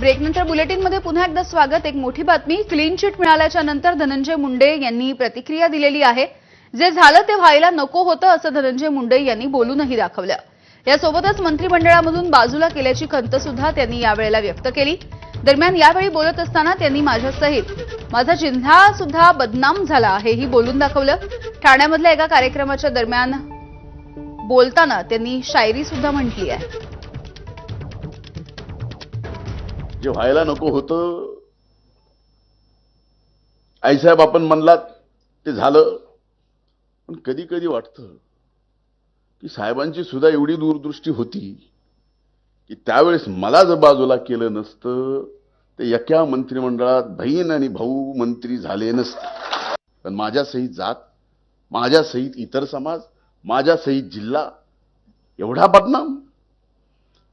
ब्रेकनंतर बुलेटिनमध्ये पुन्हा एकदा स्वागत. एक मोठी बातमी क्लीन चिट मिळाल्याच्या नंतर धनंजय मुंडे यांनी प्रतिक्रिया दिलेली आहे. जे झालं ते व्हायला नको होतं असं धनंजय मुंडे यांनी बोलूनही दाखवलं. यासोबतच मंत्रिमंडळामधून बाजूला केल्याची खंत सुद्धा त्यांनी यावेळेला व्यक्त केली. दरम्यान यावेळी बोलत असताना त्यांनी माझ्यासहित माझा जिल्हा सुद्धा बदनाम झाला हेही बोलून दाखवलं. ठाण्यामधल्या एका कार्यक्रमाच्या दरम्यान बोलताना त्यांनी शायरी सुद्धा म्हटली आहे. जे व्हायला नको होतं आईसाहेब आपण म्हणलात ते झालं. पण कधी कधी वाटतं की साहेबांची सुद्धा एवढी दूरदृष्टी होती की त्यावेळेस मला जर बाजूला केलं नसतं ते एका मंत्रिमंडळात बहीण आणि भाऊ मंत्री झाले नसते. पण माझ्यासहित जात माझ्यासहित इतर समाज माझ्यासहित जिल्हा एवढा बदनाम.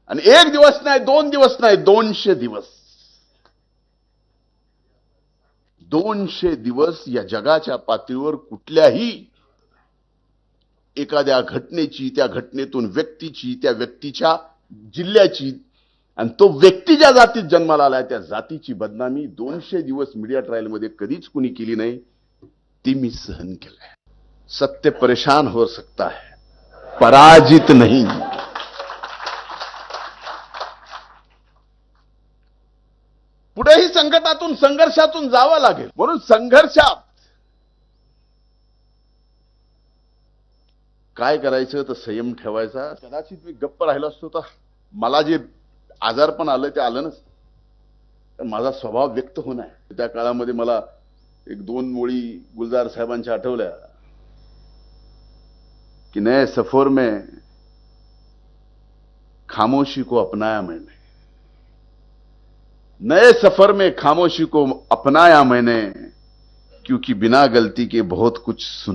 आणि एक दिवस नाही दोन दिवस नाही दोनशे दिवस. दोनशे दिवस या जगाच्या पातळीवर कुठल्याही एखाद्या घटनेची त्या घटनेतून व्यक्तीची त्या व्यक्तीच्या जिल्ह्याची आणि तो व्यक्ती ज्या जातीत जन्माला आलाय त्या जातीची बदनामी दोनशे दिवस मीडिया ट्रायलमध्ये कधीच कुणी केली नाही ती मी सहन केलंय. सत्य परेशान हो सकता है पराजित नहीं. पुढेही संकटातून संघर्षातून जावं लागेल. म्हणून संघर्षात काय करायचं? तर संयम ठेवायचा. कदाचित मी गप्प राहिलो असतो तर मला जे आजारपण आलं ते आलं नसतं. तर माझा स्वभाव व्यक्त होणं आहे त्या काळामध्ये मला एक दोन मोळी गुलजार साहेबांच्या आठवल्या. कि नए सफर में खामोशी को अपनाया मैंने. नए सफर में खामोशी को अपनाया मैंने क्योंकि बिना गलती के बहुत कुछ सुना